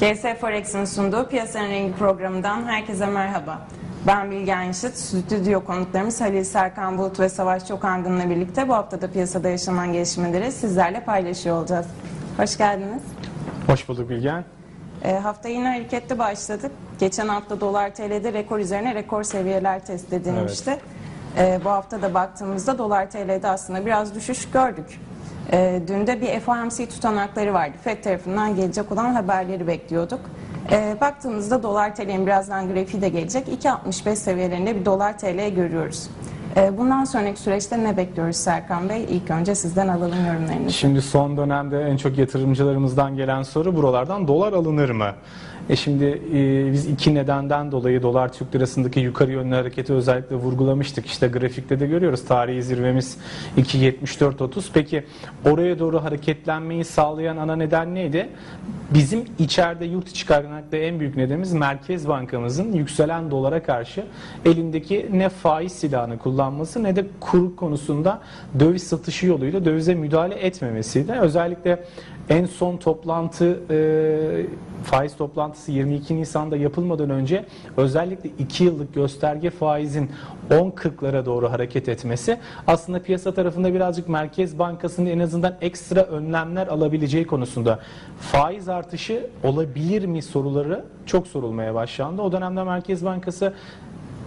GS Forex'in sunduğu Piyasanın Rengi programından herkese merhaba. Ben Bilgen Yaşıt, stüdyo konuklarımız Halil Serkan Bulut ve Savaş Çokangın'la birlikte bu haftada piyasada yaşanan gelişmeleri sizlerle paylaşıyor olacağız. Hoş geldiniz. Hoş bulduk Bilgen. E, hafta yine hareketli başladık. Geçen hafta dolar TL'de rekor üzerine rekor seviyeler test edilmişti. E, bu hafta da baktığımızda dolar TL'de aslında biraz düşüş gördük. E, dün de bir FOMC tutanakları vardı. FED tarafından gelecek olan haberleri bekliyorduk. E, baktığımızda dolar TL'nin birazdan grafiği de gelecek. 2.65 seviyelerinde bir dolar TL görüyoruz. E, bundan sonraki süreçte ne bekliyoruz Serkan Bey? İlk önce sizden alalım yorumlarınızı. Şimdi son dönemde en çok yatırımcılarımızdan gelen soru buralardan dolar alınır mı? E şimdi e, biz iki nedenden dolayı dolar Türk lirasındaki yukarı yönlü hareketi özellikle vurgulamıştık. İşte grafikte de görüyoruz tarihi zirvemiz 2.74.30. Peki oraya doğru hareketlenmeyi sağlayan ana neden neydi? Bizim içeride yurt içi kaynaklı en büyük nedenimiz Merkez Bankamızın yükselen dolara karşı elindeki ne faiz silahını kullanması ne de kur konusunda döviz satışı yoluyla dövize müdahale etmemesiydi. Özellikle en son toplantı e, faiz toplantısı 22 Nisan'da yapılmadan önce özellikle 2 yıllık gösterge faizin 10.40'lara doğru hareket etmesi aslında piyasa tarafında birazcık Merkez Bankası'nın en azından ekstra önlemler alabileceği konusunda faiz artışı olabilir mi soruları çok sorulmaya başlandı. O dönemde Merkez Bankası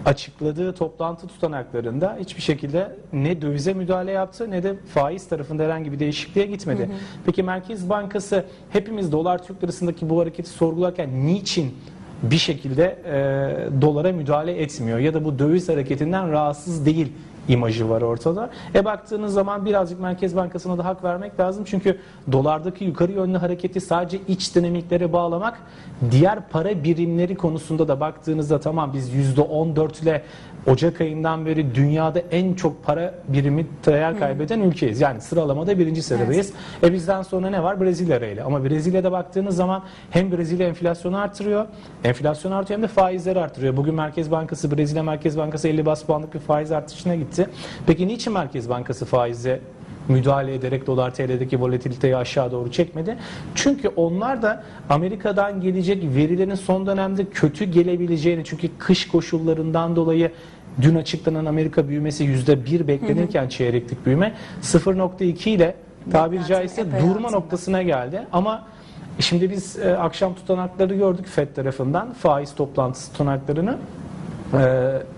açıkladığı toplantı tutanaklarında hiçbir şekilde ne dövize müdahale yaptı ne de faiz tarafında herhangi bir değişikliğe gitmedi. Hı hı. Peki Merkez Bankası hepimiz dolar Türk lirasındaki bu hareketi sorgularken niçin bir şekilde e, dolara müdahale etmiyor ya da bu döviz hareketinden rahatsız değil imajı var ortada. E baktığınız zaman birazcık Merkez Bankası'na da hak vermek lazım. Çünkü dolardaki yukarı yönlü hareketi sadece iç dinamiklere bağlamak diğer para birimleri konusunda da baktığınızda tamam biz %14 ile Ocak ayından beri dünyada en çok para birimi değer kaybeden ülkeyiz. Yani sıralamada birinci sıradayız. Evet. E bizden sonra ne var? Brezilya ile. Ama Brezilya'da baktığınız zaman hem Brezilya enflasyonu artırıyor, enflasyon artıyor hem de faizleri artırıyor. Bugün Merkez Bankası, Brezilya Merkez Bankası 50 bas puanlık bir faiz artışına gitti. Peki niçin Merkez Bankası faize müdahale ederek dolar TL'deki volatiliteyi aşağı doğru çekmedi. Çünkü onlar da Amerika'dan gelecek verilerin son dönemde kötü gelebileceğini çünkü kış koşullarından dolayı Dün açıklanan Amerika büyümesi %1 beklenirken hı hı. çeyreklik büyüme 0.2 ile tabiri caizse durma noktasına geldi. Ama şimdi biz e, akşam tutanakları gördük FED tarafından faiz toplantısı tutanaklarını. E,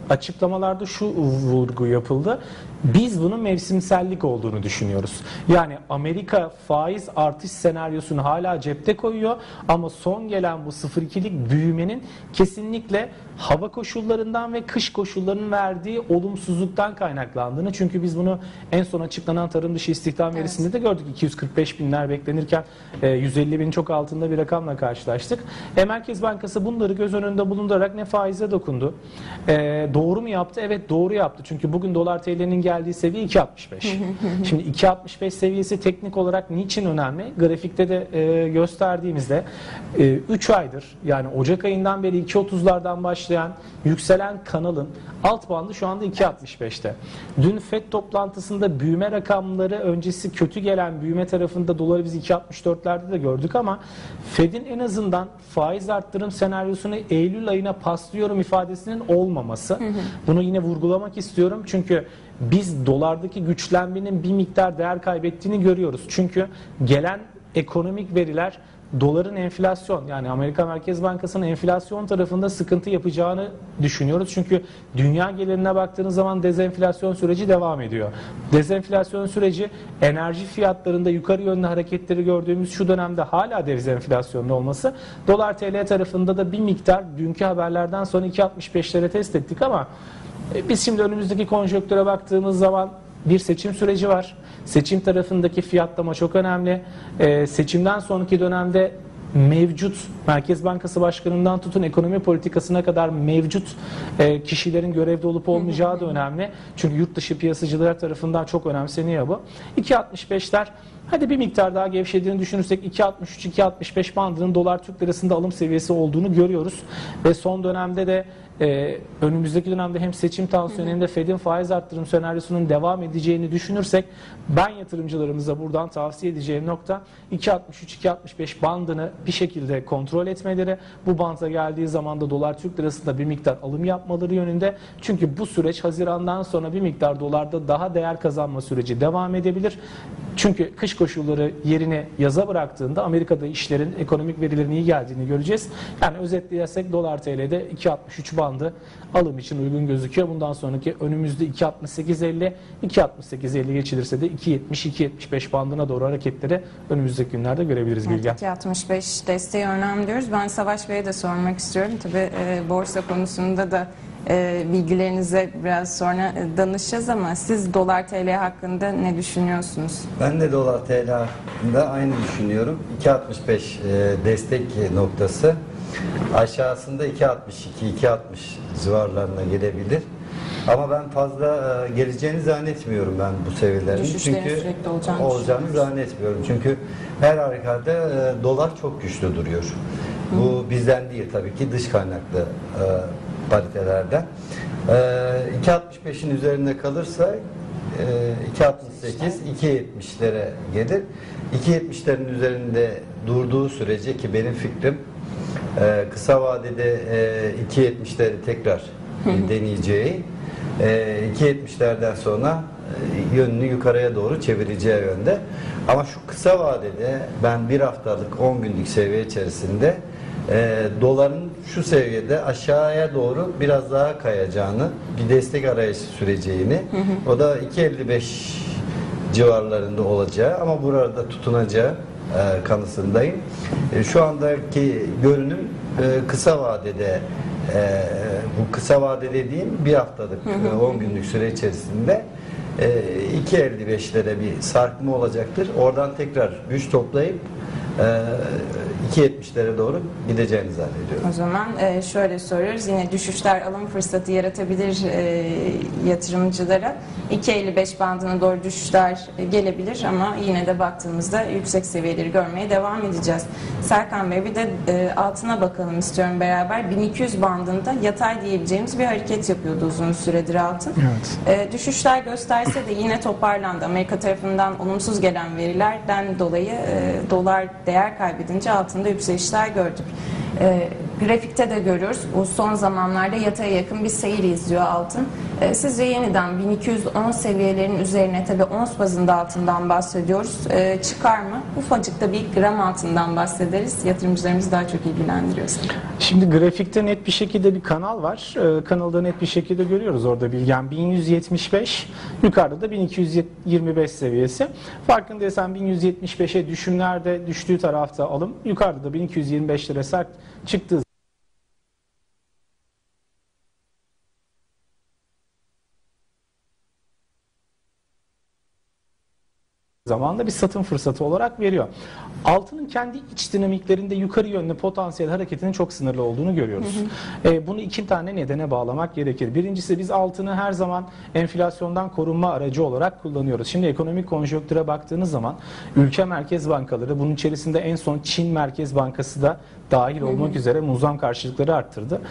açıklamalarda şu vurgu yapıldı. Biz bunun mevsimsellik olduğunu düşünüyoruz. Yani Amerika faiz artış senaryosunu hala cepte koyuyor ama son gelen bu 0.2'lik büyümenin kesinlikle hava koşullarından ve kış koşullarının verdiği olumsuzluktan kaynaklandığını çünkü biz bunu en son açıklanan tarım dışı istihdam verisinde evet. de gördük 245 binler beklenirken 150 e, bin çok altında bir rakamla karşılaştık. E, Merkez Bankası bunları göz önünde bulundurarak ne faize dokundu. E, doğru mu yaptı? Evet doğru yaptı. Çünkü bugün dolar TL'nin geldiği seviye 2.65. Şimdi 2.65 seviyesi teknik olarak niçin önemli? Grafikte de e, gösterdiğimizde e, 3 aydır yani Ocak ayından beri 2.30'lardan başlayan yükselen kanalın alt bandı şu anda 2.65'te. Dün FED toplantısında büyüme rakamları öncesi kötü gelen büyüme tarafında doları biz 2.64'lerde de gördük ama FED'in en azından faiz arttırım senaryosunu Eylül ayına paslıyorum ifadesinin olmaması. Bunu yine vurgulamak istiyorum. Çünkü biz dolardaki güçlenmenin bir miktar değer kaybettiğini görüyoruz. Çünkü gelen ekonomik veriler doların enflasyon yani Amerika Merkez Bankası'nın enflasyon tarafında sıkıntı yapacağını düşünüyoruz. Çünkü dünya gelirine baktığınız zaman dezenflasyon süreci devam ediyor. Dezenflasyon süreci enerji fiyatlarında yukarı yönlü hareketleri gördüğümüz şu dönemde hala dezenflasyonlu olması dolar TL tarafında da bir miktar dünkü haberlerden sonra 2.65'lere test ettik ama e, biz şimdi önümüzdeki konjöktüre baktığımız zaman bir seçim süreci var. Seçim tarafındaki fiyatlama çok önemli. Ee, seçimden sonraki dönemde mevcut Merkez Bankası Başkanı'ndan tutun ekonomi politikasına kadar mevcut e, kişilerin görevde olup olmayacağı da önemli. Çünkü yurt dışı piyasacılar tarafından çok önemseniyor bu. 2.65'ler hadi bir miktar daha gevşediğini düşünürsek 2.63-2.65 bandının dolar Türk lirasında alım seviyesi olduğunu görüyoruz. Ve son dönemde de e, önümüzdeki dönemde hem seçim tansiyonu hem de Fed'in faiz arttırım senaryosunun devam edeceğini düşünürsek ben yatırımcılarımıza buradan tavsiye edeceğim nokta 2.63-2.65 bandını bir şekilde kontrol etmeleri. Bu banta geldiği zaman da dolar Türk lirasında bir miktar alım yapmaları yönünde. Çünkü bu süreç Haziran'dan sonra bir miktar dolarda daha değer kazanma süreci devam edebilir. Çünkü kış koşulları yerini yaza bıraktığında Amerika'da işlerin ekonomik verilerin iyi geldiğini göreceğiz. Yani özetleyersek dolar TL'de 2.63 bandı alım için uygun gözüküyor. Bundan sonraki önümüzde 2.68.50 2.68.50 geçilirse de 2.70-2.75 bandına doğru hareketleri önümüzdeki günlerde görebiliriz. Evet, 2.65 desteği önemli diyoruz. Ben Savaş Bey'e de sormak istiyorum. Tabii e, borsa konusunda da e, bilgilerinize biraz sonra danışacağız ama siz dolar TL hakkında ne düşünüyorsunuz? Ben de dolar TL hakkında aynı düşünüyorum. 2.65 e, destek noktası. Aşağısında 2.62, 2.60 civarlarına gelebilir. Ama ben fazla e, geleceğini zannetmiyorum ben bu seviyelerin. Düşüşlerin Çünkü sürekli olacağını olacağını zannetmiyorum. Çünkü her halükarda e, dolar çok güçlü duruyor. Bu bizden değil tabii ki dış kaynaklı e, paritelerden. E, 2.65'in üzerinde kalırsa e, 2.68, 2.70'lere gelir. 2.70'lerin üzerinde durduğu sürece ki benim fikrim e, kısa vadede e, 2.70'leri tekrar e, deneyeceği, e, 2.70'lerden sonra e, yönünü yukarıya doğru çevireceği yönde. Ama şu kısa vadede ben bir haftalık 10 günlük seviye içerisinde e, doların şu seviyede aşağıya doğru biraz daha kayacağını, bir destek arayışı süreceğini, o da 2.55 civarlarında olacağı ama burada tutunacağı e, kanısındayım. E, şu andaki görünüm e, kısa vadede e, bu kısa vade dediğim bir haftalık e, 10 günlük süre içerisinde e, 2.55'lere bir sarkma olacaktır. Oradan tekrar güç toplayıp e, 2.70'lere doğru gideceğini zannediyorum. O zaman e, şöyle soruyoruz. Yine düşüşler alım fırsatı yaratabilir e, yatırımcılara. 2.55 bandına doğru düşüşler gelebilir ama yine de baktığımızda yüksek seviyeleri görmeye devam edeceğiz. Serkan Bey bir de e, altına bakalım istiyorum beraber. 1200 bandında yatay diyebileceğimiz bir hareket yapıyordu uzun süredir altın. Evet. E, düşüşler gösterse de yine toparlandı. Amerika tarafından olumsuz gelen verilerden dolayı e, dolar değer kaybedince altında yükselişler gördük. E, grafikte de görüyoruz. Bu son zamanlarda yataya yakın bir seyir izliyor altın. E, sizce yeniden 1210 seviyelerin üzerine tabi ons bazında altından bahsediyoruz. E, çıkar mı? Ufacık da bir gram altından bahsederiz. Yatırımcılarımız daha çok ilgilendiriyor. Şimdi grafikte net bir şekilde bir kanal var. Ee, kanalda net bir şekilde görüyoruz orada bilgen 1175, yukarıda da 1225 seviyesi. Farkındaysan 1175'e düşümlerde düştüğü tarafta alım, yukarıda da 1225 lira sert çıktığı zamanda bir satım fırsatı olarak veriyor. Altının kendi iç dinamiklerinde yukarı yönlü potansiyel hareketinin çok sınırlı olduğunu görüyoruz. E, bunu iki tane nedene bağlamak gerekir. Birincisi biz altını her zaman enflasyondan korunma aracı olarak kullanıyoruz. Şimdi ekonomik konjonktüre baktığınız zaman ülke merkez bankaları bunun içerisinde en son Çin Merkez Bankası da dahil olmak üzere muzam karşılıkları arttırdı.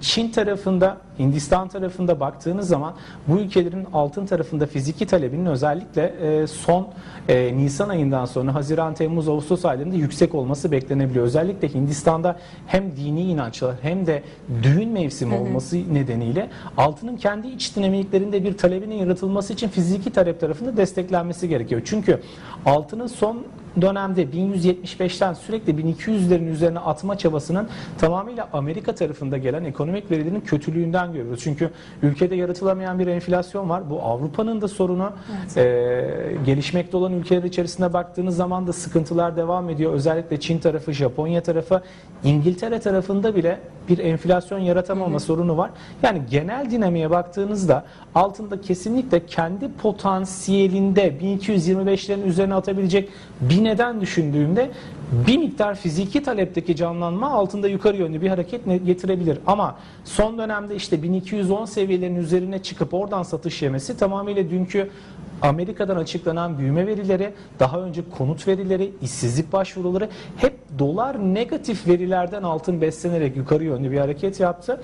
Çin tarafında, Hindistan tarafında baktığınız zaman bu ülkelerin altın tarafında fiziki talebinin özellikle e, son e, Nisan ayından sonra Haziran, Temmuz, Ağustos aylarında yüksek olması beklenebiliyor. Özellikle Hindistan'da hem dini inançlar hem de düğün mevsimi olması nedeniyle altının kendi iç dinamiklerinde bir talebinin yaratılması için fiziki talep tarafında desteklenmesi gerekiyor. Çünkü altının son dönemde 1175'ten sürekli 1200'lerin üzerine atma çabasının tamamıyla Amerika tarafında gelen ekonomik verilerin kötülüğünden görüyoruz. Çünkü ülkede yaratılamayan bir enflasyon var. Bu Avrupa'nın da sorunu. Ee, gelişmekte olan ülkeler içerisinde baktığınız zaman da sıkıntılar devam ediyor. Özellikle Çin tarafı, Japonya tarafı, İngiltere tarafında bile bir enflasyon yaratamama sorunu var. Yani genel dinamiğe baktığınızda altında kesinlikle kendi potansiyelinde 1225'lerin üzerine atabilecek bir neden düşündüğümde bir miktar fiziki talepteki canlanma altında yukarı yönlü bir hareket getirebilir. Ama son dönemde işte 1210 seviyelerinin üzerine çıkıp oradan satış yemesi tamamıyla dünkü Amerika'dan açıklanan büyüme verileri, daha önce konut verileri, işsizlik başvuruları hep dolar negatif verilerden altın beslenerek yukarı yönlü bir hareket yaptı.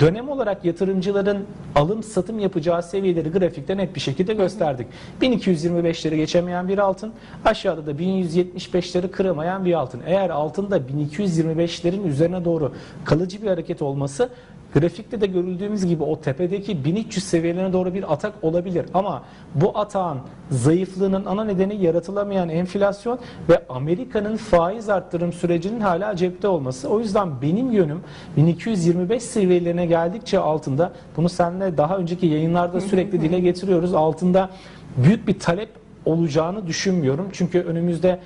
Dönem olarak yatırımcıların alım satım yapacağı seviyeleri grafikte net bir şekilde gösterdik. 1225'leri geçemeyen bir altın, aşağıda da 1175'leri kıramayan bir altın. Eğer altında 1225'lerin üzerine doğru kalıcı bir hareket olması Grafikte de görüldüğümüz gibi o tepedeki 1300 seviyelerine doğru bir atak olabilir. Ama bu atağın zayıflığının ana nedeni yaratılamayan enflasyon ve Amerika'nın faiz arttırım sürecinin hala cepte olması. O yüzden benim yönüm 1225 seviyelerine geldikçe altında bunu seninle daha önceki yayınlarda sürekli dile getiriyoruz. Altında büyük bir talep olacağını düşünmüyorum. Çünkü önümüzde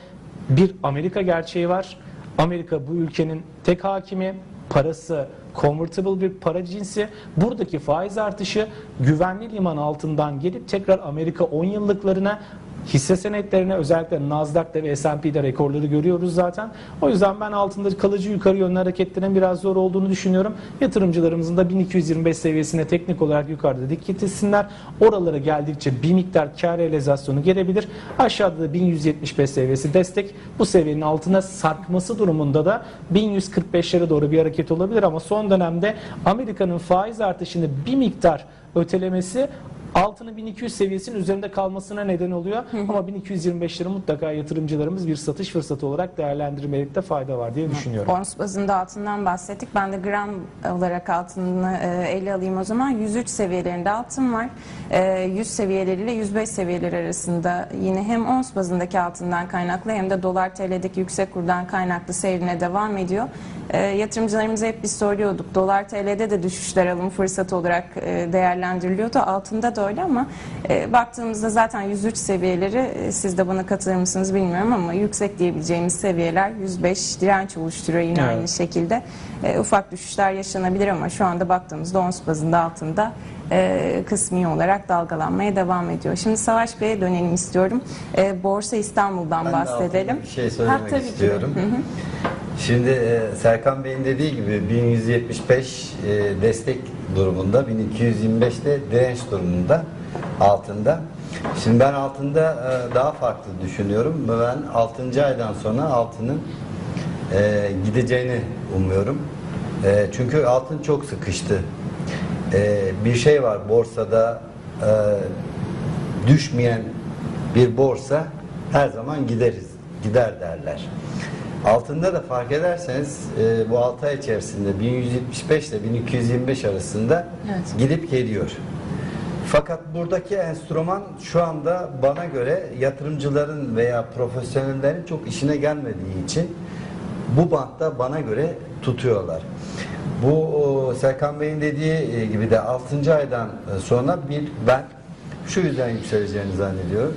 bir Amerika gerçeği var. Amerika bu ülkenin tek hakimi, parası convertible bir para cinsi. Buradaki faiz artışı güvenli liman altından gelip tekrar Amerika 10 yıllıklarına hisse senetlerine özellikle Nasdaq'ta ve S&P'de rekorları görüyoruz zaten. O yüzden ben altında kalıcı yukarı yönlü hareketlerin biraz zor olduğunu düşünüyorum. Yatırımcılarımızın da 1225 seviyesine teknik olarak yukarıda dikkat etsinler. Oralara geldikçe bir miktar kar realizasyonu gelebilir. Aşağıda da 1175 seviyesi destek. Bu seviyenin altına sarkması durumunda da 1145'lere doğru bir hareket olabilir ama son dönemde Amerika'nın faiz artışını bir miktar ötelemesi altının 1200 seviyesinin üzerinde kalmasına neden oluyor. Ama 1225'leri mutlaka yatırımcılarımız bir satış fırsatı olarak değerlendirmelikte fayda var diye düşünüyorum. Ons bazında altından bahsettik. Ben de gram olarak altını e, ele alayım o zaman. 103 seviyelerinde altın var. E, 100 seviyeleriyle 105 seviyeleri arasında yine hem ons bazındaki altından kaynaklı hem de dolar TL'deki yüksek kurdan kaynaklı seyrine devam ediyor. E, yatırımcılarımıza hep biz söylüyorduk. Dolar TL'de de düşüşler alım fırsatı olarak e, değerlendiriliyordu. Altında da öyle ama e, baktığımızda zaten 103 seviyeleri e, siz de bana katılır mısınız bilmiyorum ama yüksek diyebileceğimiz seviyeler 105 direnç oluşturuyor yine Evet. aynı şekilde. E, ufak düşüşler yaşanabilir ama şu anda baktığımızda ons bazında altında e, kısmi olarak dalgalanmaya devam ediyor. Şimdi Savaş Bey'e dönelim istiyorum. E, Borsa İstanbul'dan Ben de bahsedelim. altına bir şey söylemek Ha, tabii ki. istiyorum. Şimdi e, Serkan Bey'in dediği gibi 1175 e, destek durumunda, 1225 de direnç durumunda altında. Şimdi ben altında e, daha farklı düşünüyorum. Ben 6. aydan sonra altının gideceğini umuyorum. Çünkü altın çok sıkıştı. Bir şey var borsada düşmeyen bir borsa her zaman gideriz, gider derler. Altında da fark ederseniz e, bu 6 ay içerisinde 1175 ile 1225 arasında Evet. gidip geliyor. Fakat buradaki enstrüman şu anda bana göre yatırımcıların veya profesyonellerin çok işine gelmediği için bu bantta bana göre tutuyorlar. Bu Serkan Bey'in dediği e, gibi de 6. aydan e, sonra bir ben şu yüzden yükseleceğini zannediyorum.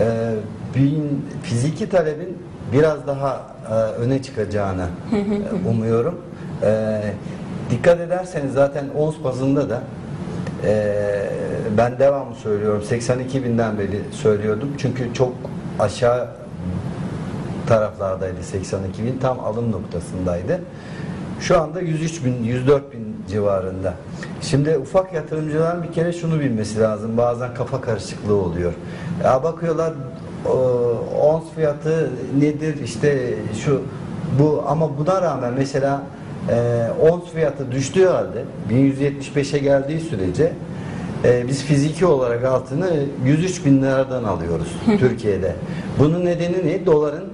Ee, bin, fiziki talebin biraz daha e, öne çıkacağını e, umuyorum. Ee, dikkat ederseniz zaten ons bazında da e, ben devamlı söylüyorum 82 binden beri söylüyordum çünkü çok aşağı taraflardaydı 82 bin tam alım noktasındaydı. Şu anda 103 bin, 104 bin civarında. Şimdi ufak yatırımcıların bir kere şunu bilmesi lazım. Bazen kafa karışıklığı oluyor. Ya bakıyorlar ons fiyatı nedir işte şu bu ama buna rağmen mesela e, ons fiyatı düştüğü halde 1175'e geldiği sürece e, biz fiziki olarak altını 103 bin liradan alıyoruz Türkiye'de. Bunun nedeni ne? Doların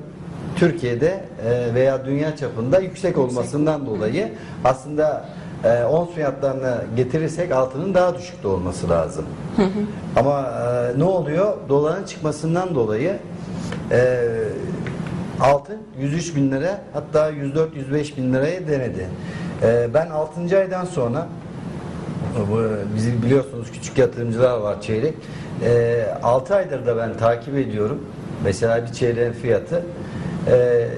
Türkiye'de e, veya dünya çapında yüksek olmasından dolayı aslında e, ons fiyatlarını getirirsek altının daha düşükte olması lazım. Ama e, ne oluyor? Doların çıkmasından dolayı e, altın 103 bin lira hatta 104-105 bin liraya denedi. E, ben 6. aydan sonra bizi biliyorsunuz küçük yatırımcılar var çeyrek. E, 6 aydır da ben takip ediyorum. Mesela bir çeyreğin fiyatı e,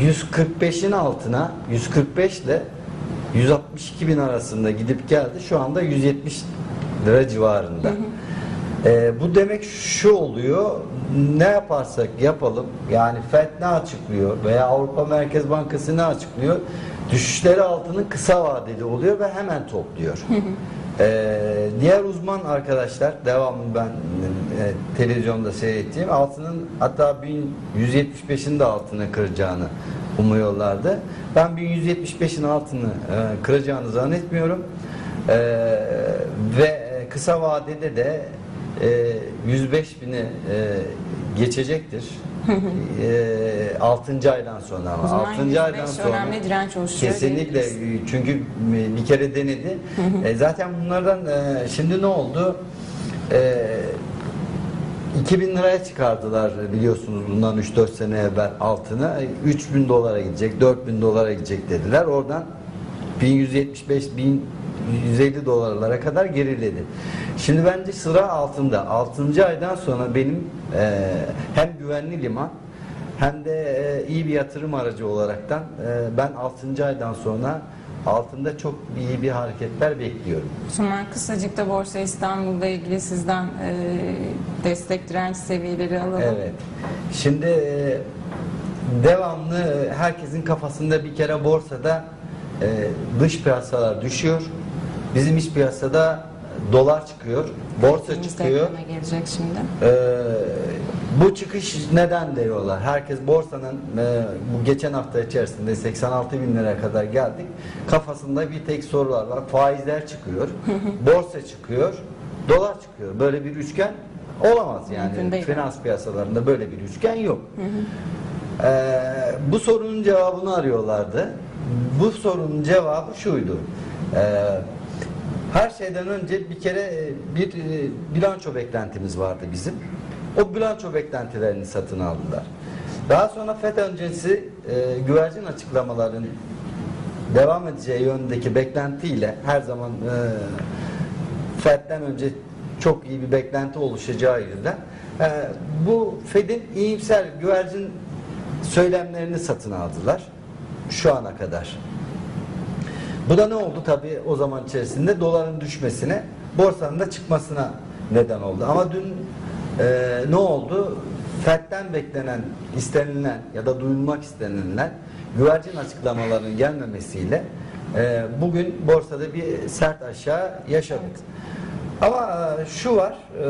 145'in altına 145 ile 162 bin arasında gidip geldi. Şu anda 170 lira civarında. E, bu demek şu oluyor. Ne yaparsak yapalım yani FED ne açıklıyor veya Avrupa Merkez Bankası ne açıklıyor? Düşüşleri altının kısa vadeli oluyor ve hemen topluyor. Ee, diğer uzman arkadaşlar devamlı ben e, televizyonda seyrettiğim altının hatta 1175'in de altına kıracağını umuyorlardı. Ben 1175'in altını e, kıracağını zannetmiyorum. E, ve kısa vadede de e, 105 bini e, geçecektir. e, 6. aydan sonra ama O zaman 6. 105 aydan sonra önemli direnç oluşturuyor kesinlikle diyebiliriz. çünkü bir kere denedi. E, zaten bunlardan e, şimdi ne oldu? E, 2000 liraya çıkardılar biliyorsunuz bundan 3-4 sene evvel altını. 3000 dolara gidecek, 4000 dolara gidecek dediler. Oradan 1175 1150 dolarlara kadar geriledi. Şimdi bence sıra altında. 6. aydan sonra benim e, hem güvenli liman hem de e, iyi bir yatırım aracı olaraktan e, ben 6. aydan sonra altında çok iyi bir hareketler bekliyorum. Zaman kısacık da Borsa İstanbul'la ilgili sizden e, destek direnç seviyeleri alalım. Evet. Şimdi e, devamlı e, herkesin kafasında bir kere borsada e, dış piyasalar düşüyor. Bizim iç piyasada dolar çıkıyor, borsa Biz de çıkıyor. gelecek şimdi. Ee, bu çıkış neden diyorlar? Herkes borsanın e, bu geçen hafta içerisinde 86 bin liraya kadar geldik. Kafasında bir tek sorular var. Faizler çıkıyor, borsa çıkıyor, dolar çıkıyor. Böyle bir üçgen olamaz yani. Finans piyasalarında böyle bir üçgen yok. Ee, bu sorunun cevabını arıyorlardı. Bu sorunun cevabı şuydu. Ee, her şeyden önce bir kere e, bir e, bilanço beklentimiz vardı bizim. O bilanço beklentilerini satın aldılar. Daha sonra FED öncesi e, güvercin açıklamaların devam edeceği yönündeki beklentiyle her zaman e, FED'den önce çok iyi bir beklenti oluşacağı yüzden e, bu FED'in iyimser güvercin söylemlerini satın aldılar şu ana kadar. Bu da ne oldu tabii o zaman içerisinde doların düşmesine, borsanın da çıkmasına neden oldu. Ama dün e, ne oldu? FED'den beklenen, istenilen ya da duyulmak istenilen güvercin açıklamalarının gelmemesiyle e, bugün borsada bir sert aşağı yaşadık. Ama e, şu var, e,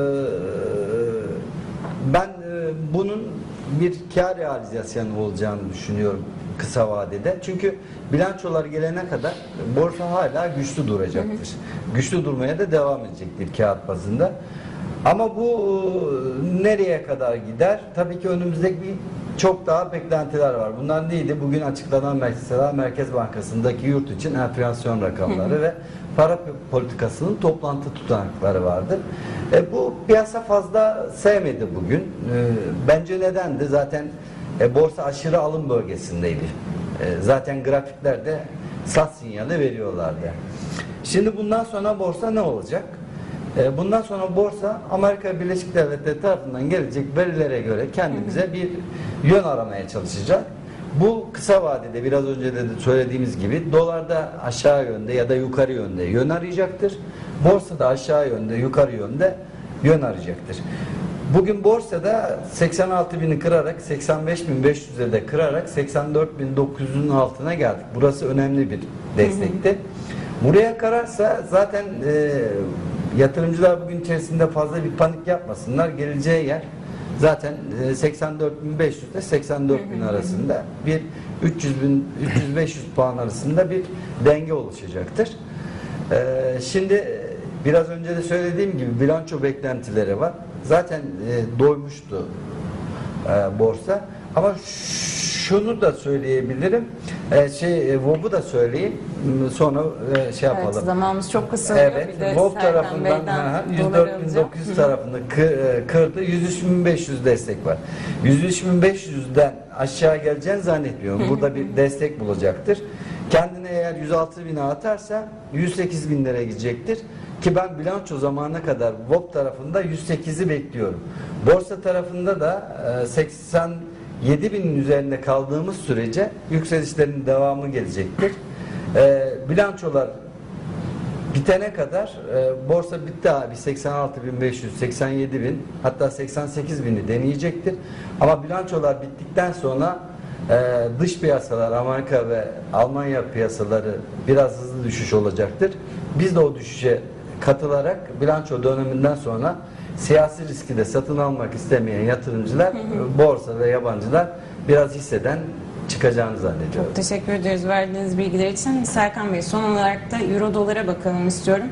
ben e, bunun bir kar realizasyonu olacağını düşünüyorum kısa vadede. Çünkü bilançolar gelene kadar borsa hala güçlü duracaktır. Güçlü durmaya da devam edecektir kağıt bazında. Ama bu e, nereye kadar gider? Tabii ki önümüzdeki çok daha beklentiler var. Bunlar neydi? Bugün açıklanan mesela Merkez Bankası'ndaki yurt için enflasyon rakamları ve para politikasının toplantı tutanakları vardı. E, bu piyasa fazla sevmedi bugün. E, bence nedendi? Zaten e, borsa aşırı alım bölgesindeydi. E, zaten grafiklerde sat sinyali veriyorlardı. Şimdi bundan sonra borsa ne olacak? E, bundan sonra borsa Amerika Birleşik Devletleri tarafından gelecek verilere göre kendimize bir yön aramaya çalışacak. Bu kısa vadede biraz önce de söylediğimiz gibi dolarda aşağı yönde ya da yukarı yönde yön arayacaktır. Borsada aşağı yönde yukarı yönde yön arayacaktır. Bugün borsada 86 bini kırarak 85.500'e de kırarak 84.900'ün altına geldik. Burası önemli bir destekti. Buraya kararsa zaten e, yatırımcılar bugün içerisinde fazla bir panik yapmasınlar. Geleceği yer zaten e, 84.500 ile 84.000 arasında bir 300 bin 300-500 puan arasında bir denge oluşacaktır. E, şimdi e, biraz önce de söylediğim gibi bilanço beklentileri var. Zaten e, doymuştu e, borsa. Ama şunu da söyleyebilirim. E, şey e, VOB'u da söyleyeyim. M, Sonra e, şey yapalım. Evet, zamanımız çok kısılıyor. Evet, bir de Serkan tarafından Bey'den ha, dolar alacağım. 104.900 tarafını kı- e, kırdı. 103.500 destek var. 103.500'den aşağı geleceğini zannetmiyorum. Burada bir destek bulacaktır. Kendine eğer 106 bine atarsa 108 bin lira gidecektir. Ki ben bilanço zamanına kadar VOB tarafında 108'i bekliyorum. Borsa tarafında da e, 87 binin üzerinde kaldığımız sürece yükselişlerin devamı gelecektir. E, bilançolar bitene kadar e, borsa bitti abi 86.500, 87.000 hatta 88.000'i deneyecektir. Ama bilançolar bittikten sonra e, dış piyasalar Amerika ve Almanya piyasaları biraz hızlı düşüş olacaktır. Biz de o düşüşe katılarak bilanço döneminden sonra siyasi riski de satın almak istemeyen yatırımcılar, borsa ve yabancılar biraz hisseden çıkacağını zannediyorum. Teşekkür ederiz verdiğiniz bilgiler için. Serkan Bey son olarak da Euro dolara bakalım istiyorum.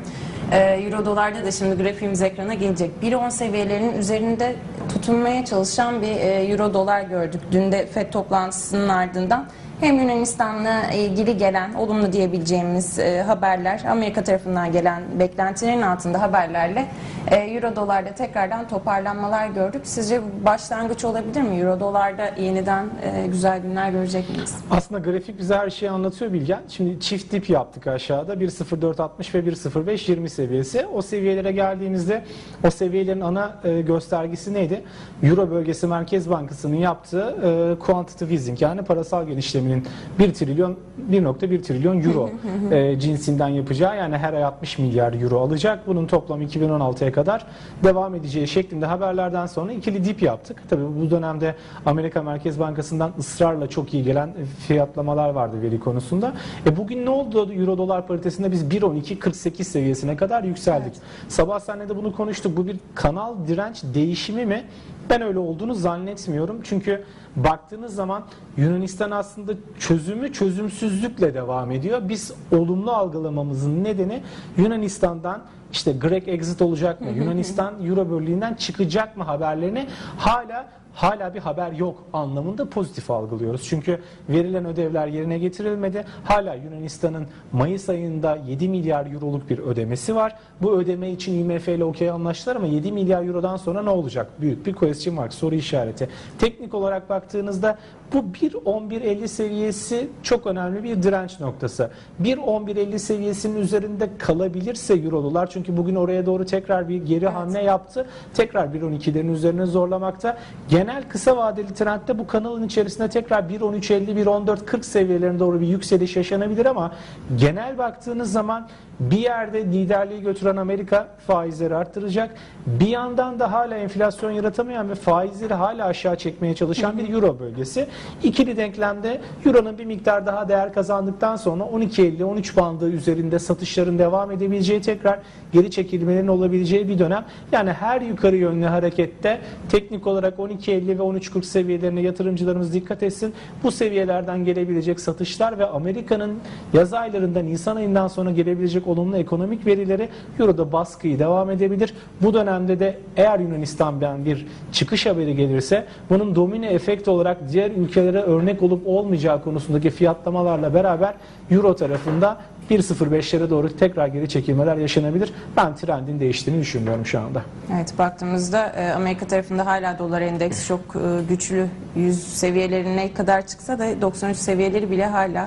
Ee, Euro dolarda da şimdi grafiğimiz ekrana gelecek. 1.10 seviyelerinin üzerinde tutunmaya çalışan bir e, Euro dolar gördük. Dün de FED toplantısının ardından hem Yunanistan'la ilgili gelen olumlu diyebileceğimiz e, haberler, Amerika tarafından gelen beklentilerin altında haberlerle e, Euro dolarda tekrardan toparlanmalar gördük. Sizce bu başlangıç olabilir mi? Euro dolarda yeniden e, güzel günler görecek miyiz? Aslında grafik bize her şeyi anlatıyor Bilgen. Şimdi çift dip yaptık aşağıda. 1.0460 ve 1.0520 seviyesi. O seviyelere geldiğimizde o seviyelerin ana e, göstergesi neydi? Euro bölgesi Merkez Bankası'nın yaptığı e, quantitative easing yani parasal genişleminin 1 trilyon 1.1 trilyon euro e, cinsinden yapacağı yani her ay 60 milyar euro alacak. Bunun toplam 2016'ya kadar devam edeceği şeklinde haberlerden sonra ikili dip yaptık. Tabii bu dönemde Amerika Merkez Bankası'ndan ısrarla çok iyi gelen fiyatlamalar vardı veri konusunda. E bugün ne oldu euro dolar paritesinde biz 1.12.48 seviyesine kadar yükseldik. Sabah seninle de bunu konuştuk. Bu bir kanal direnç değişimi mi? Ben öyle olduğunu zannetmiyorum. Çünkü baktığınız zaman Yunanistan aslında çözümü çözümsüzlükle devam ediyor. Biz olumlu algılamamızın nedeni Yunanistan'dan işte Grek exit olacak mı? Yunanistan Euro Birliği'nden çıkacak mı haberlerini hala hala bir haber yok anlamında pozitif algılıyoruz. Çünkü verilen ödevler yerine getirilmedi. Hala Yunanistan'ın Mayıs ayında 7 milyar euroluk bir ödemesi var. Bu ödeme için IMF ile okey anlaştılar ama 7 milyar eurodan sonra ne olacak? Büyük bir question mark, soru işareti. Teknik olarak baktığınızda bu 1.11.50 seviyesi çok önemli bir direnç noktası. 1.11.50 seviyesinin üzerinde kalabilirse euro dolar çünkü bugün oraya doğru tekrar bir geri hamle yaptı. Tekrar 1.12'lerin üzerine zorlamakta. Genel kısa vadeli trendde bu kanalın içerisinde tekrar 1.13.50 1.14.40 seviyelerine doğru bir yükseliş yaşanabilir ama genel baktığınız zaman bir yerde liderliği götüren Amerika faizleri arttıracak. Bir yandan da hala enflasyon yaratamayan ve faizleri hala aşağı çekmeye çalışan bir euro bölgesi. İkili denklemde euronun bir miktar daha değer kazandıktan sonra 12.50-13 bandı üzerinde satışların devam edebileceği tekrar geri çekilmelerin olabileceği bir dönem. Yani her yukarı yönlü harekette teknik olarak 12.50 ve 13.40 seviyelerine yatırımcılarımız dikkat etsin. Bu seviyelerden gelebilecek satışlar ve Amerika'nın yaz aylarında Nisan ayından sonra gelebilecek olumlu ekonomik verileri Euro'da baskıyı devam edebilir. Bu dönemde de eğer Yunanistan'dan bir çıkış haberi gelirse bunun domine efekt olarak diğer ülkelere örnek olup olmayacağı konusundaki fiyatlamalarla beraber Euro tarafında 1.05'lere doğru tekrar geri çekilmeler yaşanabilir. Ben trendin değiştiğini düşünmüyorum şu anda. Evet baktığımızda e, Amerika tarafında hala dolar endeks çok e, güçlü 100 seviyelerine kadar çıksa da 93 seviyeleri bile hala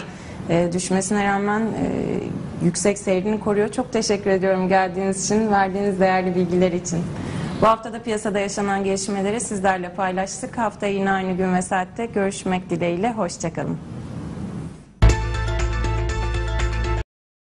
e, düşmesine rağmen e, yüksek seyrini koruyor. Çok teşekkür ediyorum geldiğiniz için, verdiğiniz değerli bilgiler için. Bu hafta da piyasada yaşanan gelişmeleri sizlerle paylaştık. Hafta yine aynı gün ve saatte görüşmek dileğiyle. Hoşçakalın.